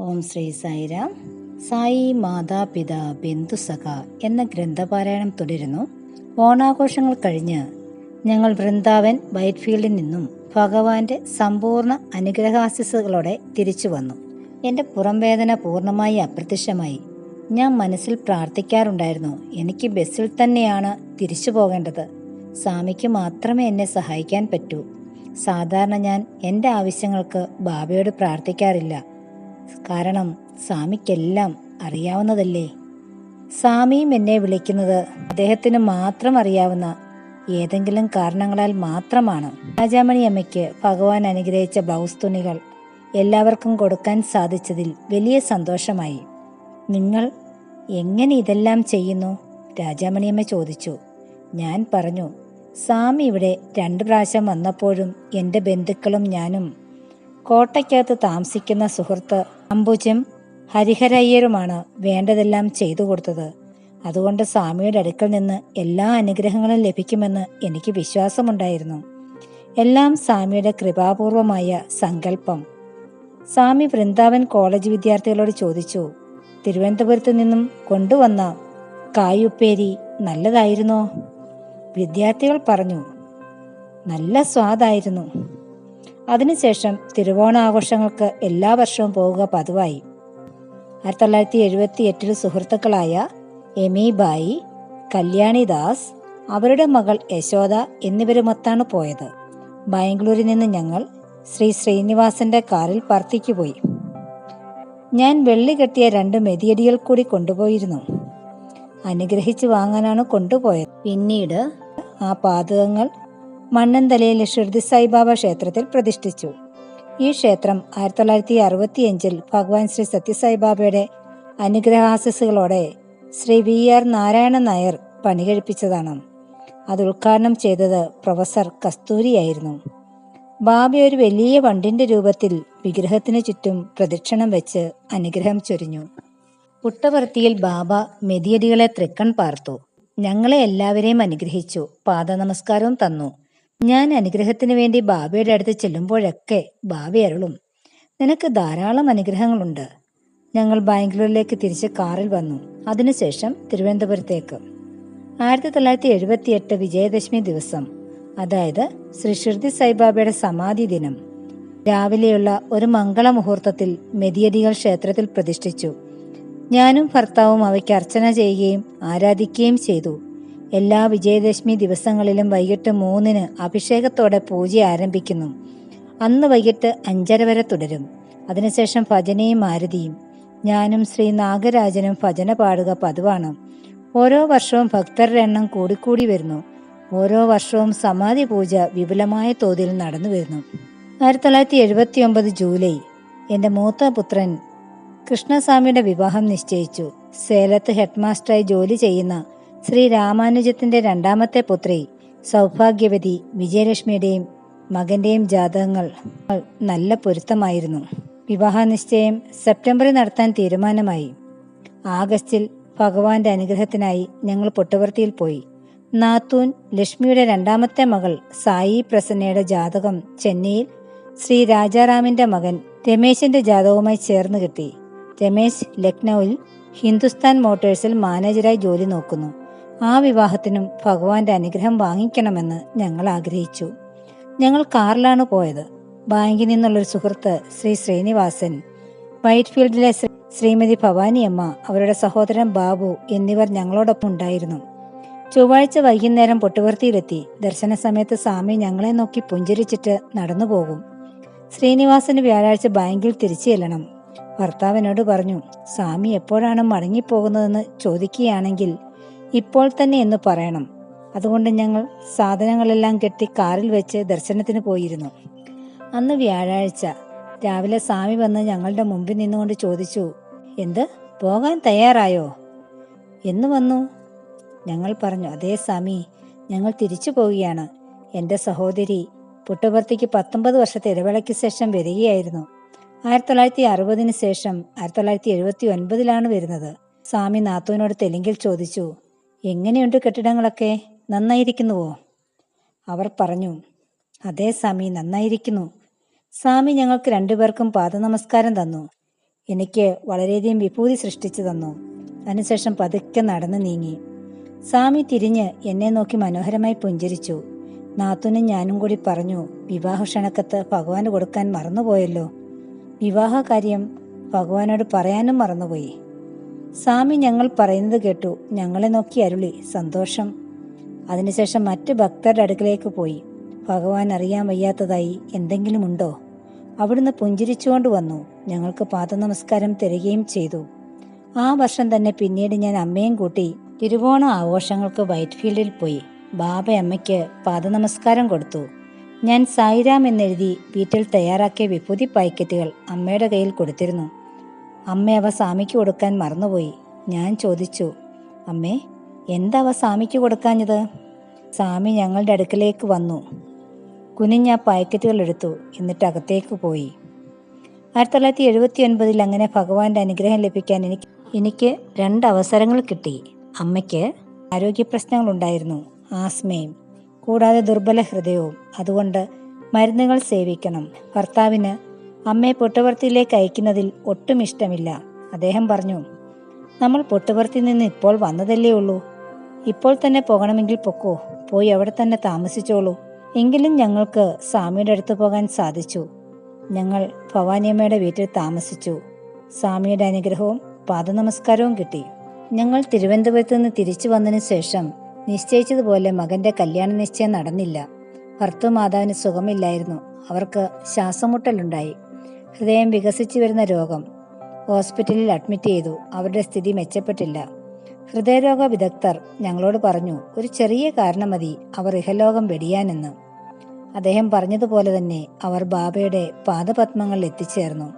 ഓം ശ്രീ സായിരാം. സായി മാതാപിത ബന്ധുസഖ എന്ന ഗ്രന്ഥപാരായണം തുടരുന്നു. ഓണാഘോഷങ്ങൾ കഴിഞ്ഞ് ഞങ്ങൾ വൃന്ദാവൻ വൈറ്റ്ഫീൽഡിൽ നിന്നും ഭഗവാന്റെ സമ്പൂർണ അനുഗ്രഹാശിസുകളോടെ തിരിച്ചു വന്നു. എന്റെ പുറംവേദന പൂർണമായി അപ്രത്യക്ഷമായി. ഞാൻ മനസ്സിൽ പ്രാർത്ഥിക്കാറുണ്ടായിരുന്നു എനിക്ക് ബസ്സിൽ തന്നെയാണ് തിരിച്ചു പോകേണ്ടത്. സ്വാമിക്ക് മാത്രമേ എന്നെ സഹായിക്കാൻ പറ്റൂ. സാധാരണ ഞാൻ എന്റെ ആവശ്യങ്ങൾക്ക് ബാബയോട് പ്രാർത്ഥിക്കാറില്ല. കാരണം സ്വാമിക്കെല്ലാം അറിയാവുന്നതല്ലേ? സ്വാമിയും എന്നെ വിളിക്കുന്നത് അദ്ദേഹത്തിന് മാത്രം അറിയാവുന്ന ഏതെങ്കിലും കാരണങ്ങളാൽ മാത്രമാണ്. രാജാമണി അമ്മയ്ക്ക് ഭഗവാൻ അനുഗ്രഹിച്ച ബ്ലൗസ് തുണികൾ എല്ലാവർക്കും കൊടുക്കാൻ സാധിച്ചതിൽ വലിയ സന്തോഷമായി. നിങ്ങൾ എങ്ങനെ ഇതെല്ലാം ചെയ്യുന്നു? രാജാമണിയമ്മ ചോദിച്ചു. ഞാൻ പറഞ്ഞു സ്വാമി ഇവിടെ രണ്ട് പ്രാവശ്യം വന്നപ്പോഴും എന്റെ ബന്ധുക്കളും ഞാനും കോട്ടയ്ക്കകത്ത് താമസിക്കുന്ന സുഹൃത്ത് അമ്പുജും ഹരിഹരയ്യരുമാണ് വേണ്ടതെല്ലാം ചെയ്തു കൊടുത്തത്. അതുകൊണ്ട് സ്വാമിയുടെ അടുക്കൽ നിന്ന് എല്ലാ അനുഗ്രഹങ്ങളും ലഭിക്കുമെന്ന് എനിക്ക് വിശ്വാസമുണ്ടായിരുന്നു. എല്ലാം സ്വാമിയുടെ കൃപാപൂർവമായ സങ്കല്പം. സ്വാമി വൃന്ദാവൻ കോളേജ് വിദ്യാർത്ഥികളോട് ചോദിച്ചു തിരുവനന്തപുരത്ത് നിന്നും കൊണ്ടുവന്ന കായുപ്പേരി നല്ലതായിരുന്നോ? വിദ്യാർത്ഥികൾ പറഞ്ഞു നല്ല സ്വാദായിരുന്നു. അതിനുശേഷം തിരുവോണാഘോഷങ്ങൾക്ക് എല്ലാ വർഷവും പോവുക പതിവായി. ആയിരത്തി തൊള്ളായിരത്തി എഴുപത്തി എട്ടിൽ സുഹൃത്തുക്കളായ എമി ബായി കല്യാണി ദാസ് അവരുടെ മകൾ യശോദ എന്നിവരുമൊത്താണ് പോയത്. ബാംഗ്ലൂരിൽ നിന്ന് ഞങ്ങൾ ശ്രീ ശ്രീനിവാസന്റെ കാറിൽ പാർത്തിക്ക് പോയി. ഞാൻ വെള്ളി കെട്ടിയ രണ്ട് മെതിയടികൾ കൂടി കൊണ്ടുപോയിരുന്നു. അനുഗ്രഹിച്ചു വാങ്ങാനാണ് കൊണ്ടുപോയത്. പിന്നീട് ആ പാതകങ്ങൾ മണ്ണന്തലയിലെ ഷിർദി സായിബാബ ക്ഷേത്രത്തിൽ പ്രതിഷ്ഠിച്ചു. ഈ ക്ഷേത്രം ആയിരത്തി തൊള്ളായിരത്തി അറുപത്തിയഞ്ചിൽ ഭഗവാൻ ശ്രീ സത്യസായിബാബയുടെ അനുഗ്രഹാശിസുകളോടെ ശ്രീ വി ആർ നാരായണൻ നായർ പണികഴിപ്പിച്ചതാണ്. അത് ഉദ്ഘാടനം ചെയ്തത് പ്രൊഫസർ കസ്തൂരിയായിരുന്നു ബാബ ഒരു വലിയ വണ്ടിന്റെ രൂപത്തിൽ വിഗ്രഹത്തിന് ചുറ്റും പ്രദക്ഷിണം വെച്ച് അനുഗ്രഹം ചൊരിഞ്ഞു. പുട്ടവർത്തിയിൽ ബാബ മെതിയടികളെ തൃക്കൺ പാർത്തു. ഞങ്ങളെ എല്ലാവരെയും അനുഗ്രഹിച്ചു പാദ നമസ്കാരവും തന്നു. ഞാൻ അനുഗ്രഹത്തിന് വേണ്ടി ബാബയുടെ അടുത്ത് ചെല്ലുമ്പോഴൊക്കെ ബാബ അരുളും. നിനക്ക് ധാരാളം അനുഗ്രഹങ്ങളുണ്ട്. ഞങ്ങൾ ബാംഗ്ലൂരിലേക്ക് തിരിച്ച് കാറിൽ വന്നു. അതിനുശേഷം തിരുവനന്തപുരത്തേക്ക്. ആയിരത്തി തൊള്ളായിരത്തി എഴുപത്തി എട്ട് വിജയദശമി ദിവസം. അതായത് ശ്രീ ഷിർദി സായിബാബയുടെ സമാധി ദിനം. രാവിലെയുള്ള ഒരു മംഗള മുഹൂർത്തത്തിൽ മെതിയടികൾ ക്ഷേത്രത്തിൽ പ്രതിഷ്ഠിച്ചു. ഞാനും ഭർത്താവും അവയ്ക്ക് അർച്ചന ചെയ്യുകയും ആരാധിക്കുകയും ചെയ്തു. എല്ലാ വിജയദശമി ദിവസങ്ങളിലും വൈകിട്ട് മൂന്നിന് അഭിഷേകത്തോടെ പൂജ ആരംഭിക്കുന്നു. അന്ന് വൈകിട്ട് അഞ്ചര വരെ തുടരും. അതിനുശേഷം ഭജനയും ആരതിയും. ഞാനും ശ്രീ നാഗരാജനും ഭജന പാടുക പതിവാണ്. ഓരോ വർഷവും ഭക്തരുടെ എണ്ണം കൂടിക്കൂടി വരുന്നു. ഓരോ വർഷവും സമാധി പൂജ വിപുലമായ തോതിൽ നടന്നു വരുന്നു. ആയിരത്തി തൊള്ളായിരത്തി എഴുപത്തി ഒമ്പത് ജൂലൈ എന്റെ മൂത്ത പുത്രൻ കൃഷ്ണസ്വാമിയുടെ വിവാഹം നിശ്ചയിച്ചു. സേലത്ത് ഹെഡ്മാസ്റ്ററായി ജോലി ചെയ്യുന്ന ശ്രീ രാമാനുജത്തിന്റെ രണ്ടാമത്തെ പുത്രി സൗഭാഗ്യവതി വിജയലക്ഷ്മിയുടെയും മകന്റെയും ജാതകങ്ങൾ നല്ല പൊരുത്തമായിരുന്നു. വിവാഹ നിശ്ചയം സെപ്റ്റംബറിൽ നടത്താൻ തീരുമാനമായി. ആഗസ്റ്റിൽ ഭഗവാന്റെ അനുഗ്രഹത്തിനായി ഞങ്ങൾ പൊട്ടുവർത്തിയിൽ പോയി. നാത്തൂൻ ലക്ഷ്മിയുടെ രണ്ടാമത്തെ മകൾ സായി പ്രസന്നയുടെ ജാതകം ചെന്നൈയിൽ ശ്രീ രാജാറാമിന്റെ മകൻ രമേശിന്റെ ജാതകവുമായി ചേർന്ന് കിട്ടി. രമേശ് ലക്നൌവിൽ ഹിന്ദുസ്ഥാൻ മോട്ടോഴ്സിൽ മാനേജരായി ജോലി നോക്കുന്നു. ആ വിവാഹത്തിനും ഭഗവാന്റെ അനുഗ്രഹം വാങ്ങിക്കണമെന്ന് ഞങ്ങൾ ആഗ്രഹിച്ചു. ഞങ്ങൾ കാറിലാണ് പോയത്. ബാങ്കിൽ നിന്നുള്ളൊരു സുഹൃത്ത് ശ്രീ ശ്രീനിവാസൻ വൈറ്റ്ഫീൽഡിലെ ശ്രീമതി ഭവാനിയമ്മ അവരുടെ സഹോദരൻ ബാബു എന്നിവർ ഞങ്ങളോടൊപ്പം ഉണ്ടായിരുന്നു. ചൊവ്വാഴ്ച വൈകുന്നേരം പൊട്ടുവർത്തിയിലെത്തി ദർശന സമയത്ത് സ്വാമി ഞങ്ങളെ നോക്കി പുഞ്ചിരിച്ചിട്ട് നടന്നു പോകും. ശ്രീനിവാസന് വ്യാഴാഴ്ച ബാങ്കിൽ തിരിച്ചു ചെല്ലണം. ഭർത്താവിനോട് പറഞ്ഞു സ്വാമി എപ്പോഴാണ് മടങ്ങിപ്പോകുന്നതെന്ന് ചോദിക്കുകയാണെങ്കിൽ ഇപ്പോൾ തന്നെ എന്ന് പറയണം. അതുകൊണ്ട് ഞങ്ങൾ സാധനങ്ങളെല്ലാം കെട്ടി കാറിൽ വെച്ച് ദർശനത്തിന് പോയിരുന്നു. അന്ന് വ്യാഴാഴ്ച രാവിലെ സ്വാമി വന്ന് ഞങ്ങളുടെ മുമ്പിൽ നിന്നുകൊണ്ട് ചോദിച്ചു എന്ത്? പോകാൻ തയ്യാറായോ? എന്ന് വന്നു. ഞങ്ങൾ പറഞ്ഞു അതേ സ്വാമി ഞങ്ങൾ തിരിച്ചു പോവുകയാണ്. എന്റെ സഹോദരി പുട്ടുപർത്തിക്ക് പത്തൊമ്പത് വർഷത്തെ ഇടവേളയ്ക്ക് ശേഷം വരികയായിരുന്നു. ആയിരത്തി തൊള്ളായിരത്തി അറുപതിന് ശേഷം ആയിരത്തി തൊള്ളായിരത്തി എഴുപത്തി ഒൻപതിലാണ് വരുന്നത്. സ്വാമി നാത്തുവിനോട് തെലുങ്കിൽ ചോദിച്ചു എങ്ങനെയുണ്ട് കെട്ടിടങ്ങളൊക്കെ? നന്നായിരിക്കുന്നുവോ? അവർ പറഞ്ഞു അതേ സ്വാമി നന്നായിരിക്കുന്നു. സ്വാമി ഞങ്ങൾക്ക് രണ്ടുപേർക്കും പാദനമസ്കാരം തന്നു. എനിക്ക് വളരെയധികം വിഭൂതി സൃഷ്ടിച്ചു തന്നു. അതിനുശേഷം പതുക്കെ നടന്നു നീങ്ങി. സ്വാമി തിരിഞ്ഞ് എന്നെ നോക്കി മനോഹരമായി പുഞ്ചിരിച്ചു. നാത്തുനും ഞാനും കൂടി പറഞ്ഞു വിവാഹ ക്ഷണക്കത്ത് ഭഗവാന് കൊടുക്കാൻ മറന്നുപോയല്ലോ. വിവാഹ കാര്യം ഭഗവാനോട് പറയാനും മറന്നുപോയി. സ്വാമി ഞങ്ങൾ പറയുന്നത് കേട്ടു. ഞങ്ങളെ നോക്കി അരുളി. സന്തോഷം. അതിനുശേഷം മറ്റ് ഭക്തരുടെ അടുക്കലേക്ക് പോയി. ഭഗവാൻ അറിയാൻ വയ്യാത്തതായി എന്തെങ്കിലും ഉണ്ടോ? അവിടുന്ന് പുഞ്ചിരിച്ചുകൊണ്ട് വന്നു. ഞങ്ങൾക്ക് പാദനമസ്കാരം തരികയും ചെയ്തു. ആ വർഷം തന്നെ പിന്നീട് ഞാൻ അമ്മയും കൂട്ടി തിരുവോണ ആഘോഷങ്ങൾക്ക് വൈറ്റ്ഫീൽഡിൽ പോയി. ബാബ അമ്മയ്ക്ക് പാദനമസ്കാരം കൊടുത്തു. ഞാൻ സായിരാം എന്നെഴുതി വീട്ടിൽ തയ്യാറാക്കിയ വിഭൂതി പായ്ക്കറ്റുകൾ അമ്മയുടെ കയ്യിൽ കൊടുത്തിരുന്നു. അമ്മ അവ സ്വാമിക്ക് കൊടുക്കാൻ മറന്നുപോയി. ഞാൻ ചോദിച്ചു അമ്മേ എന്താ അവ സ്വാമിക്ക് കൊടുക്കാഞ്ഞത്? സ്വാമി ഞങ്ങളുടെ അടുക്കലേക്ക് വന്നു. കുനിഞ്ഞ പാക്കറ്റുകൾ എടുത്തു എന്നിട്ട് അകത്തേക്ക് പോയി. ആയിരത്തി തൊള്ളായിരത്തി എഴുപത്തി ഒൻപതിൽ അങ്ങനെ ഭഗവാന്റെ അനുഗ്രഹം ലഭിക്കാൻ എനിക്ക് എനിക്ക് രണ്ട് അവസരങ്ങൾ കിട്ടി. അമ്മയ്ക്ക് ആരോഗ്യ പ്രശ്നങ്ങളുണ്ടായിരുന്നു ആസ്മയും കൂടാതെ ദുർബല ഹൃദയവും അതുകൊണ്ട് മരുന്നുകൾ സേവിക്കണം. ഭർത്താവിന് അമ്മയെ പൊട്ടുപുറത്തിയിലേക്ക് അയക്കുന്നതിൽ ഒട്ടും ഇഷ്ടമില്ല. അദ്ദേഹം പറഞ്ഞു നമ്മൾ പൊട്ടുപുറത്തിൽ നിന്ന് ഇപ്പോൾ വന്നതല്ലേ ഉള്ളൂ. ഇപ്പോൾ തന്നെ പോകണമെങ്കിൽ പൊക്കോ. പോയി അവിടെ തന്നെ താമസിച്ചോളൂ. എങ്കിലും ഞങ്ങൾക്ക് സ്വാമിയുടെ അടുത്ത് പോകാൻ സാധിച്ചു. ഞങ്ങൾ ഭവാനിയമ്മയുടെ വീട്ടിൽ താമസിച്ചു. സ്വാമിയുടെ അനുഗ്രഹവും പാദനമസ്കാരവും കിട്ടി. ഞങ്ങൾ തിരുവനന്തപുരത്ത് നിന്ന് തിരിച്ചു വന്നതിന് ശേഷം നിശ്ചയിച്ചതുപോലെ മകന്റെ കല്യാണ നിശ്ചയം നടന്നില്ല. ഭർത്തുമാതാവിന് സുഖമില്ലായിരുന്നു. അവർക്ക് ശ്വാസമുട്ടലുണ്ടായി. ഹൃദയം വികസിച്ചു വരുന്ന രോഗം. ഹോസ്പിറ്റലിൽ അഡ്മിറ്റ് ചെയ്തു. അവരുടെ സ്ഥിതി മെച്ചപ്പെട്ടില്ല. ഹൃദയരോഗ വിദഗ്ധർ ഞങ്ങളോട് പറഞ്ഞു ഒരു ചെറിയ കാരണം മതി അവർ ഇഹലോകം വെടിയാനെന്ന്. അദ്ദേഹം പറഞ്ഞതുപോലെ തന്നെ അവർ ബാബയുടെ പാദപത്മങ്ങളിൽ എത്തിച്ചേർന്നു.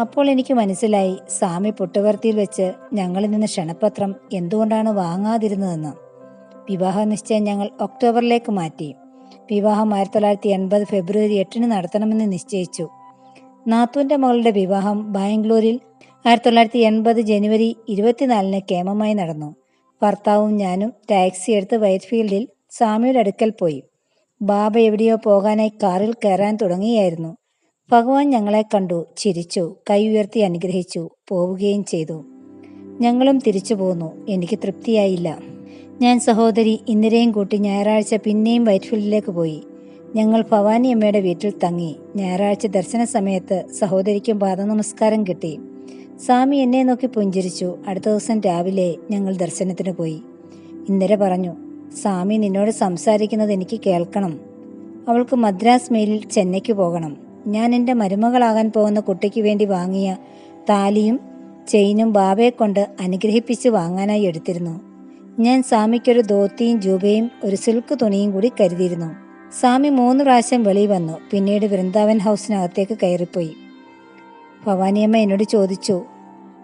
അപ്പോൾ എനിക്ക് മനസ്സിലായി സ്വാമി പുട്ടുവർത്തിയിൽ വെച്ച് ഞങ്ങളിൽ നിന്ന് ക്ഷണപത്രം എന്തുകൊണ്ടാണ് വാങ്ങാതിരുന്നതെന്ന്. വിവാഹ നിശ്ചയം ഞങ്ങൾ ഒക്ടോബറിലേക്ക് മാറ്റി. വിവാഹം ആയിരത്തി തൊള്ളായിരത്തി എൺപത് ഫെബ്രുവരി എട്ടിന് നടത്തണമെന്ന് നിശ്ചയിച്ചു. നാത്തുവിന്റെ മകളുടെ വിവാഹം ബാംഗ്ലൂരിൽ ആയിരത്തി തൊള്ളായിരത്തി എൺപത് ജനുവരി ഇരുപത്തിനാലിന് കേമമായി നടന്നു. ഭർത്താവും ഞാനും ടാക്സി എടുത്ത് വൈറ്റ്ഫീൽഡിൽ സ്വാമിയുടെ അടുക്കൽ പോയി. ബാബ എവിടെയോ പോകാനായി കാറിൽ കയറാൻ തുടങ്ങിയായിരുന്നു. ഭഗവാൻ ഞങ്ങളെ കണ്ടു ചിരിച്ചു കൈ ഉയർത്തി അനുഗ്രഹിച്ചു പോവുകയും ചെയ്തു. ഞങ്ങളും തിരിച്ചു പോന്നു. എനിക്ക് തൃപ്തിയായില്ല. ഞാൻ സഹോദരി ഇന്ദിരയും കൂട്ടി ഞായറാഴ്ച പിന്നെയും വൈറ്റ്ഫീൽഡിലേക്ക് പോയി. ഞങ്ങൾ ഭവാനി അമ്മയുടെ വീട്ടിൽ തങ്ങി. ഞായറാഴ്ച ദർശന സമയത്ത് സഹോദരിക്കും പാദനമസ്കാരം കിട്ടി. സ്വാമി എന്നെ നോക്കി പുഞ്ചിരിച്ചു. അടുത്ത ദിവസം രാവിലെ ഞങ്ങൾ ദർശനത്തിന് പോയി. ഇന്ദിര പറഞ്ഞു സ്വാമി നിന്നോട് സംസാരിക്കുന്നത് എനിക്ക് കേൾക്കണം. അവൾക്ക് മദ്രാസ് മെയിലിൽ ചെന്നൈക്ക് പോകണം. ഞാൻ എന്റെ മരുമകളാകാൻ പോകുന്ന കുട്ടിക്ക് വേണ്ടി വാങ്ങിയ താലിയും ചെയിനും ബാബയെ കൊണ്ട് അനുഗ്രഹിപ്പിച്ച് വാങ്ങാനായി എടുത്തിരുന്നു. ഞാൻ സ്വാമിക്കൊരു ധോത്തിയും ജൂബയും ഒരു സിൽക്ക് തുണിയും കൂടി കരുതിയിരുന്നു. സ്വാമി മൂന്ന് പ്രാവശ്യം വെളി വന്നു. പിന്നീട് വൃന്ദാവൻ ഹൗസിനകത്തേക്ക് കയറിപ്പോയി. ഭവാനിയമ്മ എന്നോട് ചോദിച്ചു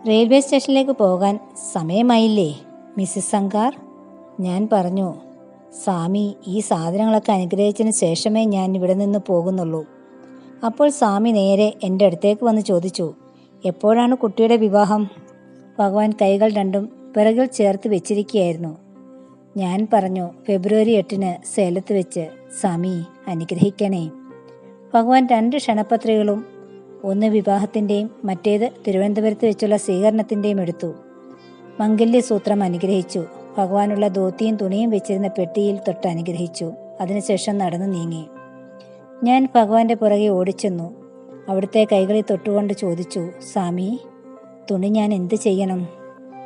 റെയിൽവേ സ്റ്റേഷനിലേക്ക് പോകാൻ സമയമായില്ലേ? മിസ്സിസ് സംഗാർ ഞാൻ പറഞ്ഞു സ്വാമി ഈ സാധനങ്ങളൊക്കെ അനുഗ്രഹിച്ചതിന് ശേഷമേ ഞാൻ ഇവിടെ നിന്ന് പോകുന്നുള്ളൂ. അപ്പോൾ സ്വാമി നേരെ എന്റെ അടുത്തേക്ക് വന്ന് ചോദിച്ചു എപ്പോഴാണ് കുട്ടിയുടെ വിവാഹം? ഭഗവാൻ കൈകൾ രണ്ടും പിറകിൽ ചേർത്ത് വെച്ചിരിക്കുകയായിരുന്നു. ഞാൻ പറഞ്ഞു ഫെബ്രുവരി എട്ടിന് സേലത്ത് വെച്ച് സ്വാമി അനുഗ്രഹിക്കണേ. ഭഗവാൻ രണ്ട് ക്ഷണപത്രികളും ഒന്ന് വിവാഹത്തിന്റെയും മറ്റേത് തിരുവനന്തപുരത്ത് വെച്ചുള്ള സ്വീകരണത്തിന്റെയും എടുത്തു. മംഗല്യസൂത്രം അനുഗ്രഹിച്ചു. ഭഗവാനുള്ള ധോത്തിയും തുണിയും വെച്ചിരുന്ന പെട്ടിയിൽ തൊട്ട് അനുഗ്രഹിച്ചു. അതിനുശേഷം നടന്നു നീങ്ങി. ഞാൻ ഭഗവാന്റെ പുറകെ ഓടിച്ചെന്നു. അവിടുത്തെ കൈകളിൽ തൊട്ടുകൊണ്ട് ചോദിച്ചു സ്വാമി തുണി ഞാൻ എന്ത് ചെയ്യണം?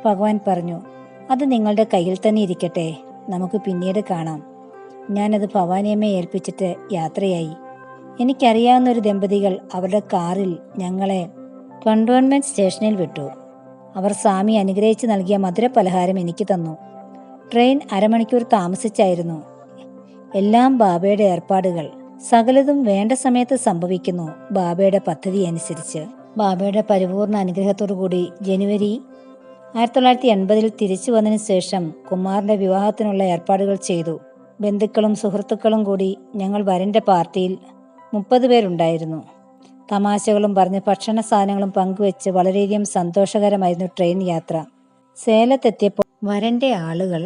ഭഗവാൻ പറഞ്ഞു അത് നിങ്ങളുടെ കയ്യിൽ തന്നെ ഇരിക്കട്ടെ. നമുക്ക് പിന്നീട് കാണാം. ഞാനത് ഭവാനിയമ്മയെ ഏൽപ്പിച്ചിട്ട് യാത്രയായി. എനിക്കറിയാവുന്ന ഒരു ദമ്പതികൾ അവരുടെ കാറിൽ ഞങ്ങളെ കണ്ടോൺമെന്റ് സ്റ്റേഷനിൽ വിട്ടു. അവർ സ്വാമി അനുഗ്രഹിച്ച് നൽകിയ മധുരപലഹാരം എനിക്ക് തന്നു. ട്രെയിൻ അരമണിക്കൂർ താമസിച്ചായിരുന്നു. എല്ലാം ബാബയുടെ ഏർപ്പാടുകൾ. സകലതും വേണ്ട സമയത്ത് സംഭവിക്കുന്നു ബാബയുടെ പദ്ധതി അനുസരിച്ച് ബാബയുടെ പരിപൂർണ അനുഗ്രഹത്തോടു കൂടി ജനുവരി ആയിരത്തി തൊള്ളായിരത്തി എൺപതിൽ തിരിച്ചു വന്നതിന് ശേഷം കുമാറിന്റെ വിവാഹത്തിനുള്ള ഏർപ്പാടുകൾ ചെയ്തു. ബന്ധുക്കളും സുഹൃത്തുക്കളും കൂടി ഞങ്ങൾ വരന്റെ പാർട്ടിയിൽ മുപ്പത് പേരുണ്ടായിരുന്നു. തമാശകളും പറഞ്ഞ് ഭക്ഷണ സാധനങ്ങളും പങ്കുവെച്ച് വളരെയധികം സന്തോഷകരമായിരുന്നു ട്രെയിൻ യാത്ര. സേലത്തെത്തിയപ്പോൾ വരന്റെ ആളുകൾ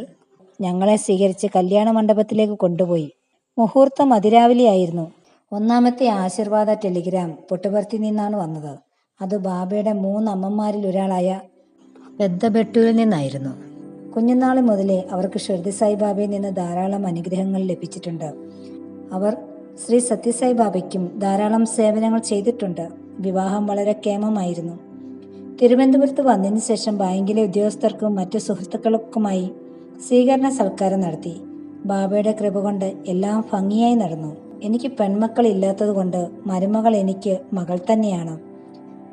ഞങ്ങളെ സ്വീകരിച്ച് കല്യാണ മണ്ഡപത്തിലേക്ക് കൊണ്ടുപോയി. മുഹൂർത്തം അതിരാവിലെയായിരുന്നു. ഒന്നാമത്തെ ആശീർവാദ ടെലിഗ്രാം പൊട്ടുപർത്തി നിന്നാണ് വന്നത്. അത് ബാബയുടെ മൂന്ന് അമ്മമാരിൽ ഒരാളായ പെദ്ദബെട്ടുവിൽ നിന്നായിരുന്നു. കുഞ്ഞുനാളി മുതലേ അവർക്ക് ഷിർദി സായിബാബയിൽ നിന്ന് ധാരാളം അനുഗ്രഹങ്ങൾ ലഭിച്ചിട്ടുണ്ട്. അവർ ശ്രീ സത്യസായി ബാബയ്ക്കും ധാരാളം സേവനങ്ങൾ ചെയ്തിട്ടുണ്ട്. വിവാഹം വളരെ കേമമായിരുന്നു. തിരുവനന്തപുരത്ത് വന്നതിന് ശേഷം ബാങ്കിലെ ഉദ്യോഗസ്ഥർക്കും മറ്റു സുഹൃത്തുക്കൾക്കുമായി സ്വീകരണ സൽക്കാരം നടത്തി. ബാബയുടെ കൃപ കൊണ്ട് എല്ലാം ഭംഗിയായി നടന്നു. എനിക്ക് പെൺമക്കൾ ഇല്ലാത്തതുകൊണ്ട് മരുമകൾ എനിക്ക് മകൾ തന്നെയാണ്.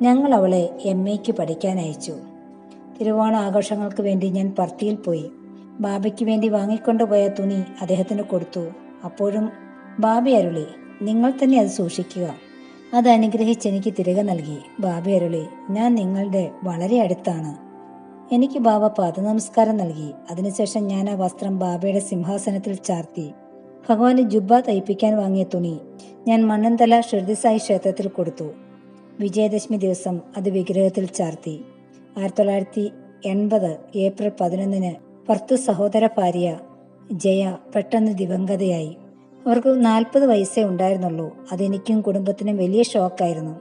ഞങ്ങൾ അവളെ എം എക്ക് പഠിക്കാൻ അയച്ചു. തിരുവോണ ആഘോഷങ്ങൾക്ക് വേണ്ടി ഞാൻ പർത്തിയിൽ പോയി. ബാബയ്ക്ക് വേണ്ടി വാങ്ങിക്കൊണ്ടുപോയ തുണി അദ്ദേഹത്തിന് കൊടുത്തു. അപ്പോഴും ബാബി അരുളി നിങ്ങൾ തന്നെ അത് സൂക്ഷിക്കുക. അത് അനുഗ്രഹിച്ച് എനിക്ക് തിരികെ നൽകി. ബാബി അരുളി ഞാൻ നിങ്ങളുടെ വളരെ അടുത്താണ്. എനിക്ക് ബാബ പാദനമസ്കാരം നൽകി. അതിനുശേഷം ഞാൻ ആ വസ്ത്രം ബാബയുടെ സിംഹാസനത്തിൽ ചാർത്തി. ഭഗവാന് ജുബ്ബ തയ്പ്പിക്കാൻ വാങ്ങിയ തുണി ഞാൻ മണ്ണന്തല ഷിർദിസായി ക്ഷേത്രത്തിൽ കൊടുത്തു. വിജയദശമി ദിവസം അത് വിഗ്രഹത്തിൽ ചാർത്തി. ആയിരത്തി തൊള്ളായിരത്തി എൺപത് ഏപ്രിൽ പതിനൊന്നിന് ഭർത്തു സഹോദര ഭാര്യ ജയ പെട്ടെന്ന് ദിവംഗതയായി. അവർക്ക് നാൽപ്പത് വയസ്സേ ഉണ്ടായിരുന്നുള്ളൂ. അതെനിക്കും കുടുംബത്തിനും വലിയ ഷോക്കായിരുന്നു.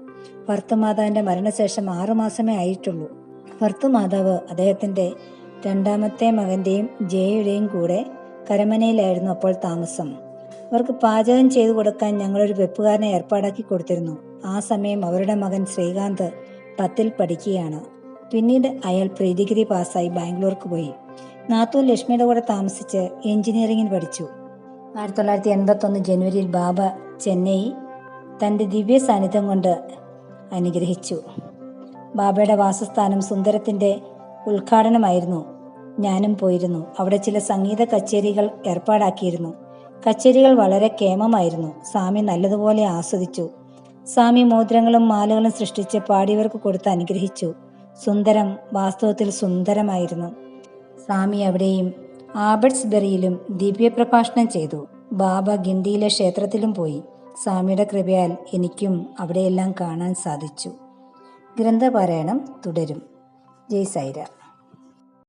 ഭർത്തമാതാവിന്റെ മരണശേഷം ആറുമാസമേ ആയിട്ടുള്ളൂ. ഭർത്തുമാതാവ് അദ്ദേഹത്തിന്റെ രണ്ടാമത്തെ മകന്റെയും ജയയുടെയും കൂടെ കരമനയിലായിരുന്നു അപ്പോൾ താമസം. അവർക്ക് പാചകം ചെയ്തു കൊടുക്കാൻ ഞങ്ങളൊരു വെപ്പുകാരനെ ഏർപ്പാടാക്കി കൊടുത്തിരുന്നു. ആ സമയം അവരുടെ മകൻ ശ്രീകാന്ത് പത്തിൽ പഠിക്കുകയാണ്. പിന്നീട് അയാൾ പ്രീ ഡിഗ്രി പാസ്സായി ബാംഗ്ലൂർക്ക് പോയി. നാത്തൂൻ ലക്ഷ്മിയുടെ കൂടെ താമസിച്ച് എഞ്ചിനീയറിംഗിന് പഠിച്ചു. ആയിരത്തി തൊള്ളായിരത്തി എൺപത്തൊന്ന് ജനുവരിയിൽ ബാബ ചെന്നൈ തന്റെ ദിവ്യ സാന്നിധ്യം കൊണ്ട് അനുഗ്രഹിച്ചു. ബാബയുടെ വാസസ്ഥാനം സുന്ദരത്തിന്റെ ഉദ്ഘാടനമായിരുന്നു. ഞാനും പോയിരുന്നു. അവിടെ ചില സംഗീത കച്ചേരികൾ ഏർപ്പാടാക്കിയിരുന്നു. കച്ചേരികൾ വളരെ കേമമായിരുന്നു. സ്വാമി നല്ലതുപോലെ ആസ്വദിച്ചു. സ്വാമി മോതിരങ്ങളും മാലകളും സൃഷ്ടിച്ച് പാടിയവർക്ക് കൊടുത്ത് അനുഗ്രഹിച്ചു. സുന്ദരം വാസ്തവത്തിൽ സുന്ദരമായിരുന്നു. സ്വാമി അവിടെയും ആബർട്സ്ബെറിയിലും ദിവ്യപ്രഭാഷണം ചെയ്തു. ബാബ ഗിണ്ടിയിലെ ക്ഷേത്രത്തിലും പോയി. സ്വാമിയുടെ കൃപയാൽ എനിക്കും അവിടെയെല്ലാം കാണാൻ സാധിച്ചു. ഗ്രന്ഥപാരായണം തുടരും. ജയ് സൈര